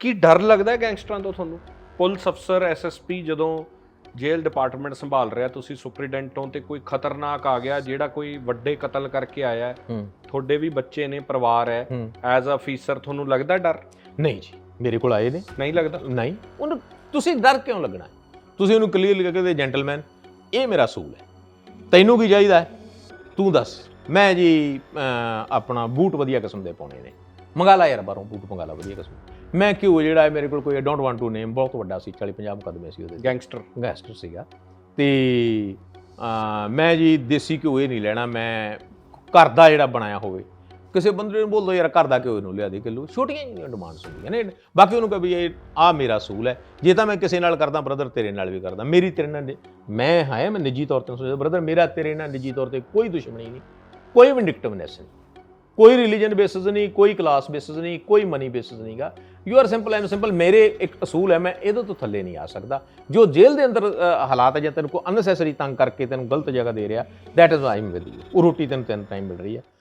ਕੀ ਡਰ ਲੱਗਦਾ ਹੈ ਗੈਂਗਸਟਰਾਂ ਤੋਂ ਤੁਹਾਨੂੰ? ਪੁਲਿਸ ਅਫਸਰ ਐਸਐਸਪੀ ਜਦੋਂ ਜੇਲ੍ਹ ਡਿਪਾਰਟਮੈਂਟ ਸੰਭਾਲ ਰਿਹਾ ਤੁਸੀਂ ਸੁਪਰੀਡੈਂਟ ਹੋ ਤੇ ਕੋਈ ਖਤਰਨਾਕ ਆ ਗਿਆ ਜਿਹੜਾ ਕੋਈ ਵੱਡੇ ਕਤਲ ਕਰਕੇ ਆਇਆ ਤੁਹਾਡੇ ਵੀ ਬੱਚੇ ਨੇ ਪਰਿਵਾਰ ਹੈ। ਐਜ਼ ਅ ਅਫੀਸਰ ਤੁਹਾਨੂੰ ਲੱਗਦਾ ਡਰ? ਨਹੀਂ ਜੀ ਮੇਰੇ ਕੋਲ ਆਏ ਨੇ। ਨਹੀਂ ਲੱਗਦਾ? ਨਹੀਂ। ਉਹਨੂੰ ਤੁਸੀਂ ਡਰ ਕਿਉਂ ਲੱਗਣਾ? ਤੁਸੀਂ ਉਹਨੂੰ ਕਲੀਅਰ ਕਹਿੰਦੇ ਜੈਂਟਲਮੈਨ ਇਹ ਮੇਰਾ ਅਸੂਲ ਹੈ। ਤੈਨੂੰ ਕੀ ਚਾਹੀਦਾ ਹੈ? ਤੂੰ ਦੱਸ। ਮੈਂ ਜੀ ਆਪਣਾ ਬੂਟ ਵਧੀਆ ਕਿਸਮ ਦੇ ਪਾਉਣੇ ਨੇ। ਮੰਗਾ ਲਾ ਯਾਰ ਬਾਹਰੋਂ ਬੂਟ ਮੰਗਾ ਲਾ ਵਧੀਆ ਕਿਸਮ। ਮੈਂ ਕਿਉਂ ਜਿਹੜਾ ਹੈ ਮੇਰੇ ਕੋਲ ਕੋਈ ਡੋਂਟ ਵਾਂਟ ਟੂ ਨੇਮ ਬਹੁਤ ਵੱਡਾ ਸੀ 40 50 ਮੁਕੱਦਮੇ ਸੀ ਉਹਦੇ ਗੈਂਗਸਟਰ ਗੈਸਟਰ ਸੀਗਾ। ਤੇ ਮੈਂ ਜੀ ਦੇਸੀ ਘਿਓ ਇਹ ਨਹੀਂ ਲੈਣਾ ਮੈਂ ਘਰ ਦਾ ਜਿਹੜਾ ਬਣਾਇਆ ਹੋਵੇ। ਕਿਸੇ ਬੰਦੇ ਨੂੰ ਬੋਲੋ ਯਾਰ ਘਰ ਦਾ ਘਿਓ ਇਹਨੂੰ ਲਿਆ ਦੇ ਕਿਲੋ। ਛੋਟੀਆਂ ਜਿਹੀਆਂ ਡਿਮਾਂਡਸ ਹੁੰਦੀਆਂ ਨੇ। ਬਾਕੀ ਉਹਨੂੰ ਕਹੇ ਵੀ ਇਹ ਆ ਮੇਰਾ ਅਸੂਲ ਹੈ। ਜੇ ਤਾਂ ਮੈਂ ਕਿਸੇ ਨਾਲ ਕਰਦਾ ਬ੍ਰਦਰ ਤੇਰੇ ਨਾਲ ਵੀ ਕਰਦਾ। ਮੇਰੀ ਤੇਰੇ ਨਾਲ ਨਿ- ਮੈਂ ਹਾਂ ਮੈਂ ਨਿੱਜੀ ਤੌਰ ਤੇ ਸੋਚਦਾ ਬ੍ਰਦਰ ਮੇਰਾ ਤੇਰੇ ਨਾਲ ਨਿੱਜੀ ਤੌਰ ਤੇ ਕੋਈ ਦੁਸ਼ਮਣੀ ਨਹੀਂ। ਕੋਈ ਵਿੰਡਿਕਟਿਵਨੈਸ ਨਹੀਂ। ਕੋਈ ਰਿਲੀਜਨ ਬੇਸਿਸ ਨਹੀਂ, ਕੋਈ ਕਲਾਸ ਬੇਸਿਸ ਨਹੀਂ, ਕੋਈ ਮਨੀ ਬੇਸਿਸ ਨਹੀਂਗਾ you are simple and simple ਮੇਰੇ ਇੱਕ ਅਸੂਲ ਹੈ, ਮੈਂ ਇਹਦੇ ਤੋਂ ਥੱਲੇ ਨਹੀਂ ਆ ਸਕਦਾ। ਜੋ ਜੇਲ੍ਹ ਦੇ ਅੰਦਰ ਹਾਲਾਤ ਹੈ, ਜਾਂ ਤੈਨੂੰ ਕੋਈ ਅਨਨੈਸੈਸਰੀ ਤੰਗ ਕਰਕੇ ਤੈਨੂੰ ਗਲਤ ਜਗ੍ਹਾ ਦੇ ਰਿਹਾ that is I am with you ਉਹ ਰੋਟੀ ਤੈਨੂੰ ਤਿੰਨ ਟਾਈਮ ਮਿਲ ਰਹੀ ਹੈ।